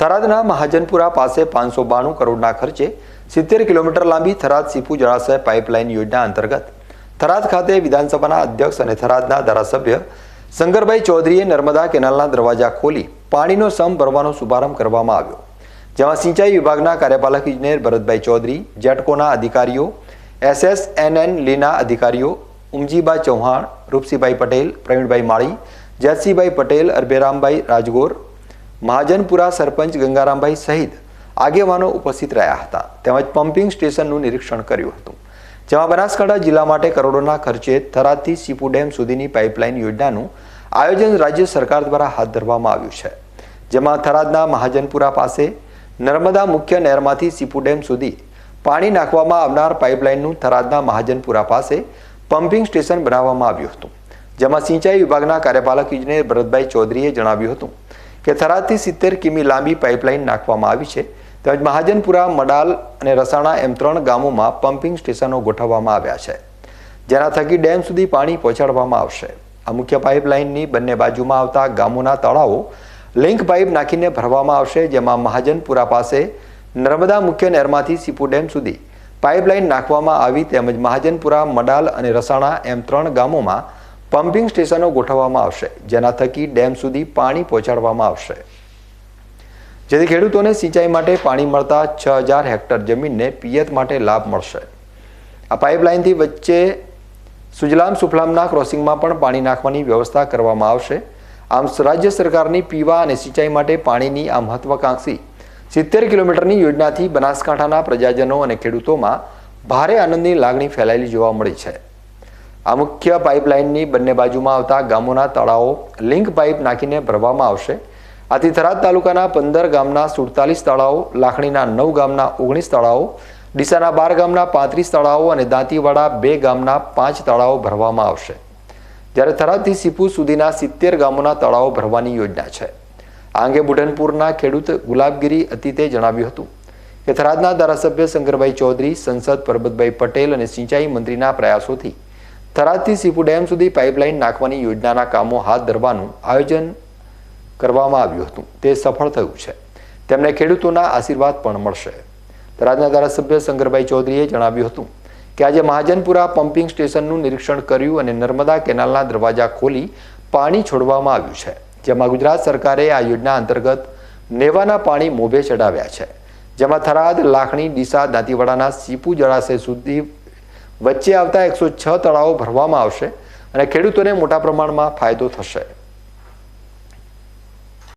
થરાદના મહાજનપુરા પાસે પાંચસો બાણું કરોડના ખર્ચે સિત્તેર કિલોમીટર લાંબી થરાદ સીપુ જળાશય પાઇપલાઇન યોજના અંતર્ગત થરાદ ખાતે વિધાનસભાના અધ્યક્ષ અને થરાદના ધારાસભ્ય શંકરભાઈ ચૌધરીએ નર્મદા કેનાલના દરવાજા ખોલી પાણીનો સમ ભરવાનો શુભારંભ કરવામાં આવ્યો, જેમાં સિંચાઈ વિભાગના કાર્યપાલક ઇજનેર ભરતભાઈ ચૌધરી, જેટકોના અધિકારીઓ, એસએસએનએન લીના અધિકારીઓ ઉમજીબા ચૌહાણ, રૂપસીભાઈ પટેલ, પ્રવીણભાઈ માળી જયસિંહભાઈ પટેલ અરબેરામભાઈ રાજગોર મહાજનપુરા સરપંચ ગંગારામભાઈ સહિત આગેવાનો ઉપસ્થિત રહ્યા હતા. તેમજ પમ્પિંગ સ્ટેશનનું નિરીક્ષણ કર્યું હતું. જેમાં બનાસકાંઠા જિલ્લા માટે કરોડોના ખર્ચે થરાદથી સીપુ ડેમ સુધીની પાઇપલાઇન યોજનાનું આયોજન રાજ્ય સરકાર દ્વારા હાથ ધરવામાં આવ્યું છે. જેમાં થરાદના મહાજનપુરા પાસે નર્મદા મુખ્ય નહેરમાંથી સીપુ ડેમ સુધી પાણી નાખવામાં આવનાર પાઇપલાઇનનું થરાદના મહાજનપુરા પાસે પમ્પિંગ સ્ટેશન બનાવવામાં આવ્યું હતું. જેમાં સિંચાઈ વિભાગના કાર્યપાલક ઇજનેર ભરતભાઈ ચૌધરીએ જણાવ્યું હતું કે થરાદથી સિત્તેર કિમી લાંબી પાઇપલાઇન નાખવામાં આવી છે. તેમજ મહાજનપુરા, મડાલ અને રસાણા એમ ત્રણ ગામોમાં પમ્પિંગ સ્ટેશનો ગોઠવવામાં આવ્યા છે. જેના થકી ડેમ સુધી પાણી પહોંચાડવામાં આવશે. આ મુખ્ય પાઇપલાઇનની બંને બાજુમાં આવતા ગામોના તળાવો લિંક પાઇપ નાખીને ભરવામાં આવશે, જેમાં મહાજનપુરા પાસે નર્મદા મુખ્ય નહેરમાંથી સીપુ ડેમ સુધી પાઇપલાઇન નાખવામાં આવી તેમજ મહાજનપુરા, મડાલ અને રસાણા એમ ત્રણ ગામોમાં પમ્પિંગ સ્ટેશનો ગોઠવવામાં આવશે, જેના થકી ડેમ સુધી પાણી પહોંચાડવામાં આવશે. જેથી ખેડૂતોને સિંચાઈ માટે પાણી મળતા છ હજાર હેક્ટર જમીનને પિયત માટે લાભ મળશે. આ પાઇપલાઇનથી વચ્ચે સુજલામ સુફલામના ક્રોસિંગમાં પણ પાણી નાખવાની વ્યવસ્થા કરવામાં આવશે. આમ રાજ્ય સરકારની પીવા અને સિંચાઈ માટે પાણીની આ મહત્વાકાંક્ષી સિત્તેર કિલોમીટરની યોજનાથી બનાસકાંઠાના પ્રજાજનો અને ખેડૂતોમાં ભારે આનંદની લાગણી ફેલાયેલી જોવા મળી છે. આ મુખ્ય પાઇપલાઇનની બંને બાજુમાં આવતા ગામોના તળાવો લિંક પાઇપ નાખીને ભરવામાં આવશે. આથી થરાદ તાલુકાના પંદર ગામના સુડતાલીસ તળાવો, લાખણીના નવ ગામના ઓગણીસ તળાવો, ડીસાના બાર ગામના પાંત્રીસ તળાવો અને દાંતીવાડા બે ગામના પાંચ તળાવો ભરવામાં આવશે. જ્યારે થરાદથી સીપુ સુધીના સિત્તેર ગામોના તળાવો ભરવાની યોજના છે. આ અંગે બુઢનપુરના ખેડૂત ગુલાબગીરી અતીતે જણાવ્યું હતું કે થરાદના ધારાસભ્ય શંકરભાઈ ચૌધરી, સંસદ પરબતભાઈ પટેલ અને સિંચાઈ મંત્રીના પ્રયાસોથી થરાદથી સીપુ ડેમ સુધી પાઇપલાઇન નાખવાની યોજનાના કામો હાથ ધરવાનું આયોજન કરવામાં આવ્યું હતું. તે સફળ થયું છે. તેમને ખેડૂતોના આશીર્વાદ પણ મળશે. થરાદના ધારાસભ્ય શંકરભાઈ ચૌધરીએ જણાવ્યું હતું કે આજે મહાજનપુરા પમ્પિંગ સ્ટેશનનું નિરીક્ષણ કર્યું અને નર્મદા કેનાલના દરવાજા ખોલી પાણી છોડવામાં આવ્યું છે. જેમાં ગુજરાત સરકારે આ યોજના અંતર્ગત નેવાના પાણી મોભે ચડાવ્યા છે. જેમાં થરાદ, લાખણી, ડીસા, દાંતીવાડાના સીપુ જળાશય સુધી વચ્ચે આવતા એકસો છ તળાવો ભરવામાં આવશે અને ખેડૂતોને મોટા પ્રમાણમાં ફાયદો થશે.